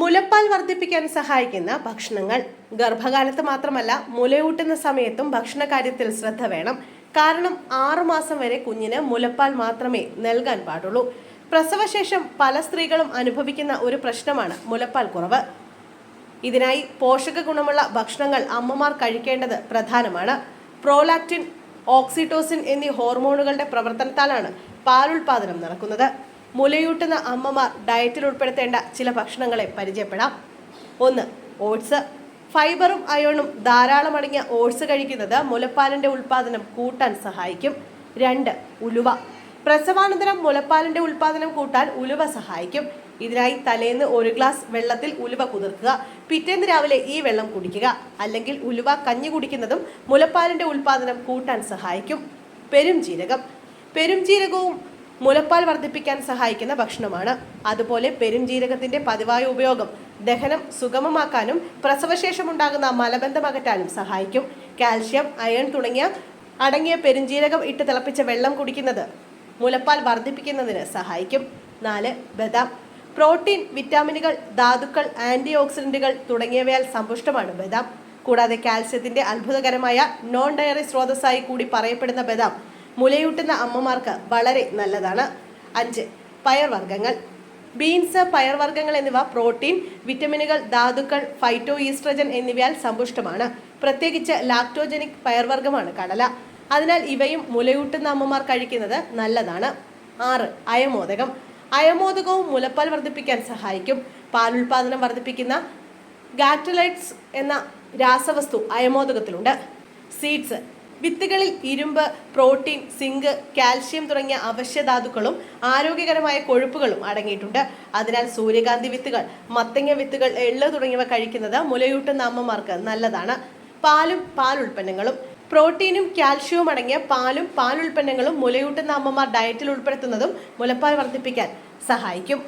മുലപ്പാൽ വർദ്ധിപ്പിക്കാൻ സഹായിക്കുന്ന ഭക്ഷണങ്ങൾ. ഗർഭകാലത്ത് മാത്രമല്ല മുലയൂട്ടുന്ന സമയത്തും ഭക്ഷണ കാര്യത്തിൽ ശ്രദ്ധ വേണം. കാരണം ആറുമാസം വരെ കുഞ്ഞിന് മുലപ്പാൽ മാത്രമേ നൽകാൻ പാടുള്ളൂ. പ്രസവശേഷം പല സ്ത്രീകളും അനുഭവിക്കുന്ന ഒരു പ്രശ്നമാണ് മുലപ്പാൽ കുറവ്. ഇതിനായി പോഷക ഗുണമുള്ള ഭക്ഷണങ്ങൾ അമ്മമാർ കഴിക്കേണ്ടത് പ്രധാനമാണ്. പ്രോലാക്റ്റിൻ ഓക്സിറ്റോസിൻ എന്നീ ഹോർമോണുകളുടെ പ്രവർത്തനത്താലാണ് പാലുൽപാദനം നടക്കുന്നത്. മുലയൂട്ടുന്ന അമ്മമാർ ഡയറ്റിൽ ഉൾപ്പെടുത്തേണ്ട ചില ഭക്ഷണങ്ങളെ പരിചയപ്പെടാം. ഒന്ന് ഓട്സ് ഫൈബറും അയോണും ധാരാളം അടങ്ങിയ ഓട്സ് കഴിക്കുന്നത് മുലപ്പാലിന്റെ ഉൽപ്പാദനം കൂട്ടാൻ സഹായിക്കും. രണ്ട് ഉലുവ. പ്രസവാനന്തരം മുലപ്പാലിന്റെ ഉൽപ്പാദനം കൂട്ടാൻ ഉലുവ സഹായിക്കും. ഇതിനായി തലേന്ന് ഒരു ഗ്ലാസ് വെള്ളത്തിൽ ഉലുവ കുതിർക്കുക. പിറ്റേന്ന് രാവിലെ ഈ വെള്ളം കുടിക്കുക. അല്ലെങ്കിൽ ഉലുവ കഞ്ഞി കുടിക്കുന്നതും മുലപ്പാലിന്റെ ഉൽപ്പാദനം കൂട്ടാൻ സഹായിക്കും. പെരും ജീരകം പെരുംജീരകം. പെരുംജീരകവും മുലപ്പാൽ വർദ്ധിപ്പിക്കാൻ സഹായിക്കുന്ന ഭക്ഷണമാണ്. അതുപോലെ പെരുംജീരകത്തിന്റെ പതിവായ ഉപയോഗം ദഹനം സുഗമമാക്കാനും പ്രസവശേഷം ഉണ്ടാകുന്ന മലബന്ധം അകറ്റാനും സഹായിക്കും. കാൽഷ്യം അയൺ തുടങ്ങിയ അടങ്ങിയ പെരുംജീരകം ഇട്ട് തിളപ്പിച്ച വെള്ളം കുടിക്കുന്നത് മുലപ്പാൽ വർദ്ധിപ്പിക്കുന്നതിന് സഹായിക്കും. നാല് ബദാം. പ്രോട്ടീൻ വിറ്റാമിനുകൾ ധാതുക്കൾ ആന്റി ഓക്സിഡന്റുകൾ തുടങ്ങിയവയാൽ സമ്പുഷ്ടമാണ് ബദാം. കൂടാതെ കാൽസ്യത്തിന്റെ അത്ഭുതകരമായ നോൺ ഡയറി സ്രോതസ്സായി കൂടി പറയപ്പെടുന്ന ബദാം മുലയൂട്ടുന്ന അമ്മമാർക്ക് വളരെ നല്ലതാണ്. അഞ്ച് പയർവർഗങ്ങൾ. ബീൻസ് പയർവർഗങ്ങൾ എന്നിവ പ്രോട്ടീൻ വിറ്റമിനുകൾ ധാതുക്കൾ ഫൈറ്റോ ഈസ്ട്രജൻ എന്നിവയാൽ സമ്പുഷ്ടമാണ്. പ്രത്യേകിച്ച് ലാക്ടോജനിക് പയർവർഗമാണ് കടല. അതിനാൽ ഇവയും മുലയൂട്ടുന്ന അമ്മമാർ കഴിക്കുന്നത് നല്ലതാണ്. ആറ് അയമോദകം. അയമോദകവും മുലപ്പാൽ വർദ്ധിപ്പിക്കാൻ സഹായിക്കും. പാലുൽപാദനം വർദ്ധിപ്പിക്കുന്ന ഗാറ്റലൈറ്റ്സ് എന്ന രാസവസ്തു അയമോദകത്തിലുണ്ട്. സീഡ്സ് വിത്തുകളിൽ ഇരുമ്പ് പ്രോട്ടീൻ സിങ്ക് കാൽഷ്യം തുടങ്ങിയ അവശ്യധാതുക്കളും ആരോഗ്യകരമായ കൊഴുപ്പുകളും അടങ്ങിയിട്ടുണ്ട്. അതിനാൽ സൂര്യകാന്തി വിത്തുകൾ മത്തങ്ങ വിത്തുകൾ എള്ള് തുടങ്ങിയവ കഴിക്കുന്നത് മുലയൂട്ടുന്ന അമ്മമാർക്ക് നല്ലതാണ്. പാലും പാൽ ഉൽപ്പന്നങ്ങളും പ്രോട്ടീനും കാൽഷ്യവും അടങ്ങിയ പാലും പാൽ ഉൽപ്പന്നങ്ങളും മുലയൂട്ടുന്ന അമ്മമാർ ഡയറ്റിൽ ഉൾപ്പെടുത്തുന്നതും മുലപ്പാൽ വർദ്ധിപ്പിക്കാൻ സഹായിക്കും.